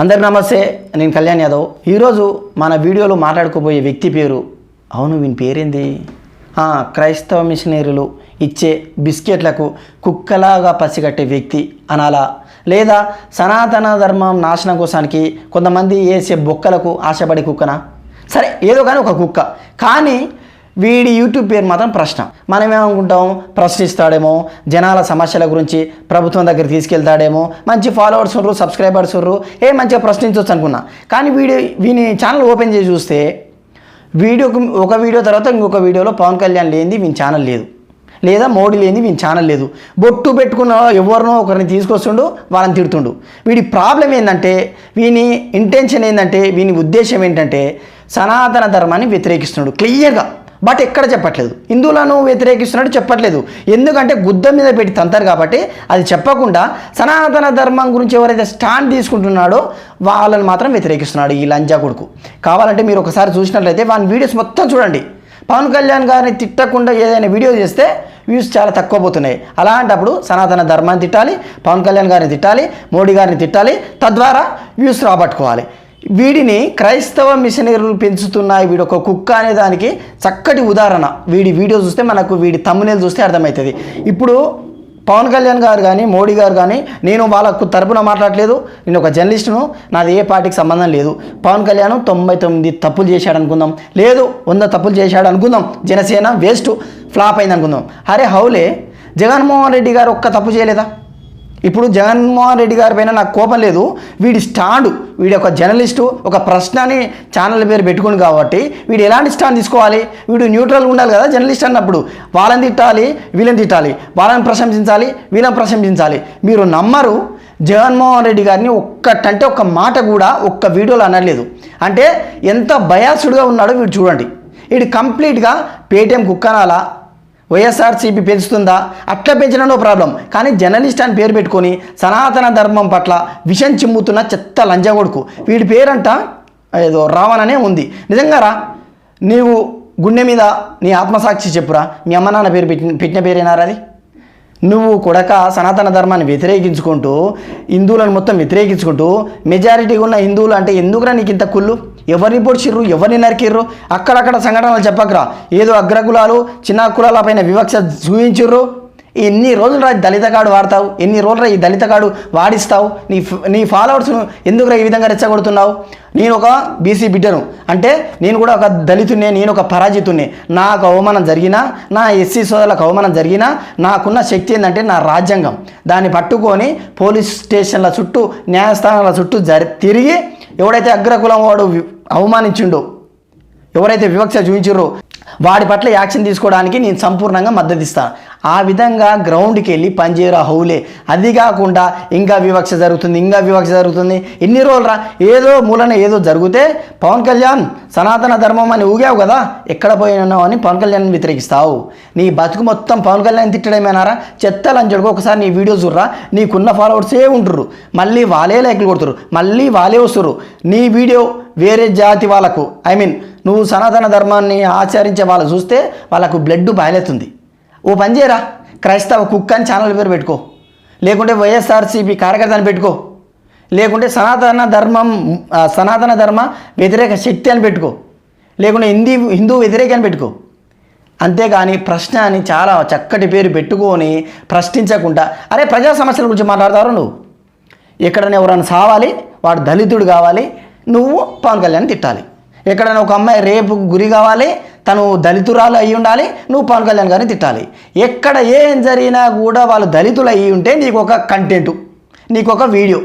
అందరు నమస్తే నేను కళ్యాణ్ యాదవ్. ఈరోజు మన వీడియోలో మాట్లాడుకోబోయే వ్యక్తి పేరు అవును వీని పేరేంది? క్రైస్తవ మిషనరీలు ఇచ్చే బిస్కెట్లకు కుక్కలాగా పసిగట్టే వ్యక్తి అనాలా? లేదా సనాతన ధర్మం నాశనం కోసానికి కొంతమంది వేసే బొక్కలకు ఆశపడే కుక్కనా? సరే ఏదో కానీ ఒక కుక్క. కానీ వీడి యూట్యూబ్ పేరు మాత్రం ప్రశ్న. మనం ఏమనుకుంటాం ప్రశ్నిస్తాడేమో. జనాల సమస్యల గురించి ప్రభుత్వం దగ్గర తీసుకెళ్తాడేమో. మంచి ఫాలోవర్స్ ఉర్రు సబ్స్క్రైబర్స్ ఉర్రు. ఏ మంచిగా ప్రశ్నించవచ్చు అనుకున్నా. కానీ వీడియో వీని ఛానల్ ఓపెన్ చేసి చూస్తే వీడియోకు ఒక వీడియో తర్వాత ఇంకొక వీడియోలో పవన్ కళ్యాణ్ లేనిది వీని ఛానల్ లేదు. లేదా మోడీ లేనిది వీని ఛానల్ లేదు. బొట్టు పెట్టుకున్న ఎవరినో ఒకరిని తీసుకొస్తుండు వాళ్ళని తిడుతుండు. వీడి ప్రాబ్లం ఏంటంటే వీని ఇంటెన్షన్ ఏంటంటే వీని ఉద్దేశం ఏంటంటే సనాతన ధర్మాన్ని వ్యతిరేకిస్తున్నాడు క్లియర్గా. బట్ ఎక్కడ చెప్పట్లేదు. హిందువులను వ్యతిరేకిస్తున్నట్టు చెప్పట్లేదు. ఎందుకంటే గుద్ద మీద పెట్టి తంతారు కాబట్టి అది చెప్పకుండా సనాతన ధర్మం గురించి ఎవరైతే స్టాండ్ తీసుకుంటున్నాడో వాళ్ళని మాత్రం వ్యతిరేకిస్తున్నాడు ఈ లంజా కొడుకు. కావాలంటే మీరు ఒకసారి చూసినట్లయితే వాళ్ళ వీడియోస్ మొత్తం చూడండి. పవన్ కళ్యాణ్ గారిని తిట్టకుండా ఏదైనా వీడియో చేస్తే వ్యూస్ చాలా తక్కువ పోతున్నాయి. అలాంటప్పుడు సనాతన ధర్మాన్ని తిట్టాలి పవన్ కళ్యాణ్ గారిని తిట్టాలి మోడీ గారిని తిట్టాలి తద్వారా వ్యూస్ రాబట్టుకోవాలి. వీడిని క్రైస్తవ మిషనరీలు పెంచుతున్నాయి వీడు ఒక కుక్క అనే దానికి చక్కటి ఉదాహరణ. వీడి వీడియో చూస్తే మనకు వీడి తమ్మునేలు చూస్తే అర్థమవుతుంది. ఇప్పుడు పవన్ కళ్యాణ్ గారు కానీ మోడీ గారు కానీ నేను వాళ్ళకు తరపున మాట్లాడలేదు. నేను ఒక జర్నలిస్టును నాది ఏ పార్టీకి సంబంధం లేదు. పవన్ కళ్యాణ్ తొంభై తొమ్మిది తప్పులు చేశాడు అనుకుందాం. లేదు వంద తప్పులు చేశాడు అనుకుందాం. జనసేన వేస్ట్ ఫ్లాప్ అయింది అనుకుందాం. అరే హౌలే! జగన్మోహన్ రెడ్డి గారు ఒక్క తప్పు చేయలేదా? ఇప్పుడు జగన్మోహన్ రెడ్డి గారి పైన నాకు కోపం లేదు. వీడి స్టాండ్ వీడి ఒక జర్నలిస్టు ఒక ప్రశ్నని ఛానల్ పేరు పెట్టుకుని కాబట్టి వీడు ఎలాంటి స్టాండ్ తీసుకోవాలి? వీడు న్యూట్రల్గా ఉండాలి కదా జర్నలిస్ట్ అన్నప్పుడు. వాళ్ళని తిట్టాలి వీళ్ళని తిట్టాలి. వాళ్ళని ప్రశంసించాలి వీళ్ళని ప్రశంసించాలి. మీరు నమ్మరు జగన్మోహన్ రెడ్డి గారిని ఒక్కటంటే ఒక్క మాట కూడా ఒక్క వీడియోలో అనలేదు అంటే ఎంత బయాసుడ్గా ఉన్నాడో వీడు చూడండి. వీడు కంప్లీట్గా పేటీఎం కుక్కనాలా? వైఎస్ఆర్సీపీ పెంచుతుందా? అట్లా పెంచడంలో ప్రాబ్లం. కానీ జర్నలిస్ట్ అని పేరు పెట్టుకొని సనాతన ధర్మం పట్ల విషం చిమ్ముతున్న చెత్త లంజగొడుకు వీడి పేరంట ఏదో రావణ్ అనే ఉంది. నిజంగా రా నీవు గుండె మీద నీ ఆత్మసాక్షి చెప్పురా. మీ అమ్మ నాన్న పేరు పెట్టిన పెట్టిన పేరేనారా అది? నువ్వు కొడక సనాతన ధర్మాన్ని వ్యతిరేకించుకుంటూ హిందువులను మొత్తం వ్యతిరేకించుకుంటూ మెజారిటీగా ఉన్న హిందువులు అంటే ఎందుకురా నీకు ఇంత కుళ్ళు? ఎవరిని పొడిచిర్రు? ఎవరిని నరికిర్రు? అక్కడక్కడ సంఘటనలు చెప్పకరా. ఏదో అగ్రకులాలు చిన్న కులాల పైన వివక్ష చూపించిర్రు. ఎన్ని రోజులు రా దళిత కార్డు వాడతావు? ఎన్ని రోజులు ఈ దళిత కార్డు వాడిస్తావు? నీ ఫ- నీ ఫాలోవర్స్ను ఎందుకురా ఈ విధంగా రెచ్చగొడుతున్నావు? నేను ఒక బీసీ బిడ్డను. అంటే నేను కూడా ఒక దళితున్నే నేను ఒక పరాజితున్నే నాకు అవమానం జరిగినా నా ఎస్సీ సోదరులకు అవమానం జరిగినా నాకున్న శక్తి ఏంటంటే నా రాజ్యాంగం. దాన్ని పట్టుకొని పోలీస్ స్టేషన్ల చుట్టూ న్యాయస్థానాల చుట్టూ జరి తిరిగి ఎవడైతే అగ్రకులం వాడు అవమానించిండో ఎవరైతే వివక్ష చూపించారో వాడి పట్ల యాక్షన్ తీసుకోవడానికి నేను సంపూర్ణంగా మద్దతిస్తాను ఆ విధంగా గ్రౌండ్కి వెళ్ళి పనిచేయరా హౌలే? అది కాకుండా ఇంకా వివక్ష జరుగుతుంది ఇంకా వివక్ష జరుగుతుంది. ఎన్ని రోజులు రా? ఏదో మూలన ఏదో జరిగితే పవన్ కళ్యాణ్ సనాతన ధర్మం అని ఊగావు కదా? ఎక్కడ పోయినావు అని పవన్ కళ్యాణ్ వ్యతిరేకిస్తావు. నీ బతుకు మొత్తం పవన్ కళ్యాణ్ తిట్టడమేనారా? చెత్త చెడుకో ఒకసారి నీ వీడియో చూడరా. నీకున్న ఫాలోవర్సే ఉంటుర్రు మళ్ళీ వాళ్ళే లైక్లు కొడుతురు. మళ్ళీ వాళ్ళే వస్తురు నీ వీడియో వేరే జాతి వాళ్ళకు ఐ మీన్ నువ్వు సనాతన ధర్మాన్ని ఆచరించే వాళ్ళు చూస్తే వాళ్ళకు బ్లడ్ బయలుతుంది ఓ పని చేయరా. క్రైస్తవ కుక్ అని ఛానల్ పేరు పెట్టుకో. లేకుంటే వైఎస్ఆర్సీపీ కార్యకర్త అని పెట్టుకో. లేకుంటే సనాతన ధర్మం సనాతన ధర్మ వ్యతిరేక శక్తి అని పెట్టుకో. లేకుంటే హిందీ హిందూ వ్యతిరేక అని పెట్టుకో. అంతేగాని ప్రశ్న అని చాలా చక్కటి పేరు పెట్టుకొని ప్రశ్నించకుండా అరే ప్రజా సమస్యల గురించి మాట్లాడతారు నువ్వు? ఎక్కడైనా ఎవరైనా సావాలి వాడు దళితుడు కావాలి నువ్వు పవన్ కళ్యాణ్ తిట్టాలి. ఎక్కడైనా ఒక అమ్మాయి రేపు గురి కావాలి తను దళితురాలు అయి ఉండాలి నువ్వు పవన్ కళ్యాణ్ గారిని తిట్టాలి. ఎక్కడ ఏం జరిగినా కూడా వాళ్ళు దళితులు అయ్యి ఉంటే నీకు ఒక కంటెంట్ నీకు ఒక వీడియో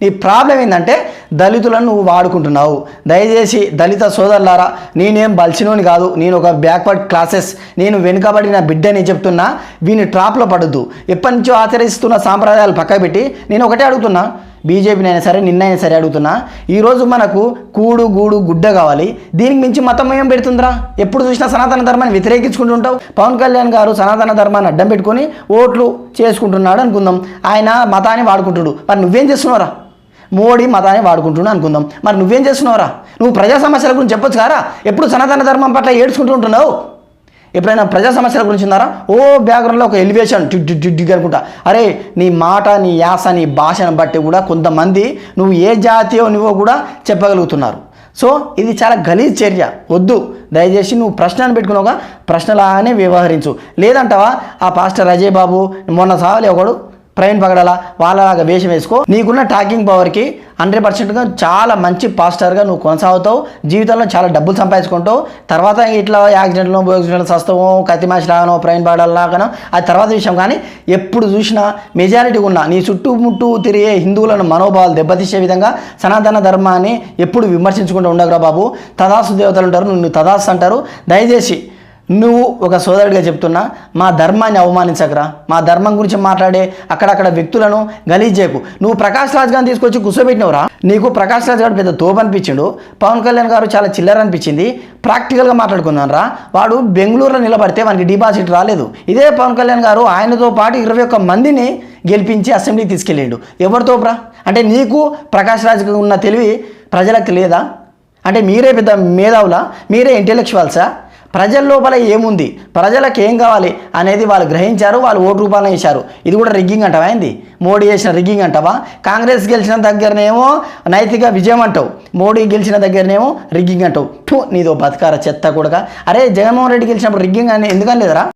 నీ ప్రాబ్లం ఏంటంటే దళితులను నువ్వు వాడుకుంటున్నావు. దయచేసి దళిత సోదరులారా నేనేం బలిసినోని కాదు నేను ఒక బ్యాక్వర్డ్ క్లాసెస్ నేను వెనుకబడిన బిడ్డని చెప్తున్నా వీని ట్రాప్లో పడద్దు. ఎప్పటి నుంచో ఆచరిస్తున్న సాంప్రదాయాలు పక్కబెట్టి నేను ఒకటే అడుగుతున్నా బీజేపీనైనా సరే నిన్నైనా సరే అడుగుతున్నా. ఈరోజు మనకు కూడు గూడు గుడ్డ కావాలి. దీనికి మించి మతం ఏం పెడుతుందిరా? ఎప్పుడు చూసినా సనాతన ధర్మాన్ని వ్యతిరేకించుకుంటూ ఉంటావు. పవన్ కళ్యాణ్ గారు సనాతన ధర్మాన్ని అడ్డం పెట్టుకొని ఓట్లు చేసుకుంటున్నాడు అనుకుందాం. ఆయన మతాన్ని వాడుకుంటుడు. మరి నువ్వేం చేస్తున్నావురా? మోడీ మతాన్ని వాడుకుంటున్నా అనుకుందాం. మరి నువ్వేం చేస్తున్నావురా? నువ్వు ప్రజా సమస్యల గురించి చెప్పొచ్చు కారా? ఎప్పుడు సనాతన ధర్మం పట్ల ఏడ్చుకుంటూ ఉంటున్నావు? ఎప్పుడైనా ప్రజా సమస్యల గురించి ఉన్నారా? ఓ బ్యాక్గ్రౌండ్లో ఒక ఎలివేషన్ టిక్ అనుకుంటా. అరే నీ మాట నీ యాస నీ భాషను బట్టి కూడా కొంతమంది నువ్వు ఏ జాతీయో నువ్వో కూడా చెప్పగలుగుతున్నారు. సో ఇది చాలా గలీజ్ చర్య. వద్దు. దయచేసి నువ్వు ప్రశ్నను పెట్టుకున్నావుగా ప్రశ్నలానే వ్యవహరించు. లేదంటావా? ఆ పాస్టర్ అజయ్ బాబు మొన్న సావలే ఒకడు ప్రవీణ్ పగడాల వాళ్ళలాగా వేషం వేసుకో. నీకున్న టాకింగ్ పవర్కి హండ్రెడ్ పర్సెంట్గా చాలా మంచి పాస్టర్గా నువ్వు కొనసాగుతావు. జీవితంలో చాలా డబ్బులు సంపాదించుకుంటావు. తర్వాత ఇట్లా యాక్సిడెంట్లో యాక్సిడెంట్లు సస్తావు కత్తి మ్యాచ్ లాగానో ప్రవీణ్ పగడాల లాగానో అది తర్వాత విషయం. కానీ ఎప్పుడు చూసినా మెజారిటీ ఉన్న నీ చుట్టుముట్టు తిరిగే హిందువులను మనోభావాలు దెబ్బతీసే విధంగా సనాతన ధర్మాన్ని ఎప్పుడు విమర్శించుకుంటూ ఉండగరా బాబు. తదాసు దేవతలు ఉంటారు నువ్వు తదాసు అంటారు. దయచేసి నువ్వు ఒక సోదరుడిగా చెప్తున్నా మా ధర్మాన్ని అవమానించకరా. మా ధర్మం గురించి మాట్లాడే అక్కడక్కడ వ్యక్తులను గలీజ్ చేయకు. నువ్వు ప్రకాష్ రాజ్ గారిని తీసుకొచ్చి కూర్చోబెట్టినవురా. నీకు ప్రకాష్ రాజ్ గారు పెద్ద తోపు అనిపించిండు. పవన్ కళ్యాణ్ గారు చాలా చిల్లర అనిపించింది. ప్రాక్టికల్గా మాట్లాడుకున్నాను రా వాడు బెంగళూరులో నిలబడితే వానికి డిపాజిట్ రాలేదు. ఇదే పవన్ కళ్యాణ్ గారు ఆయనతో పాటు ఇరవై ఒక్క మందిని గెలిపించి అసెంబ్లీకి తీసుకెళ్ళిండు. ఎవరితోపరా అంటే నీకు ప్రకాష్ రాజ్కి ఉన్న తెలివి ప్రజలకు లేదా అంటే మీరే పెద్ద మేధావులా? మీరే ఇంటెలెక్చువల్సా ప్రజల లోపల ఏముంది? ప్రజలకు ఏం కావాలి అనేది వాళ్ళు గ్రహించారు వాళ్ళు ఓటు రూపాయలు వేశారు. ఇది కూడా రిగ్గింగ్ అంటావా ఏంది? మోడీ చేసిన రిగ్గింగ్ అంటావా? కాంగ్రెస్ గెలిచిన దగ్గరనేమో నైతిక విజయం అంటావు. మోడీ గెలిచిన దగ్గరనేమో రిగ్గింగ్ అంటావు. నీదో బతకార చెత్త కూడా అరే జగన్మోహన్ రెడ్డి గెలిచినప్పుడు రిగ్గింగ్ అని ఎందుకని లేదరా?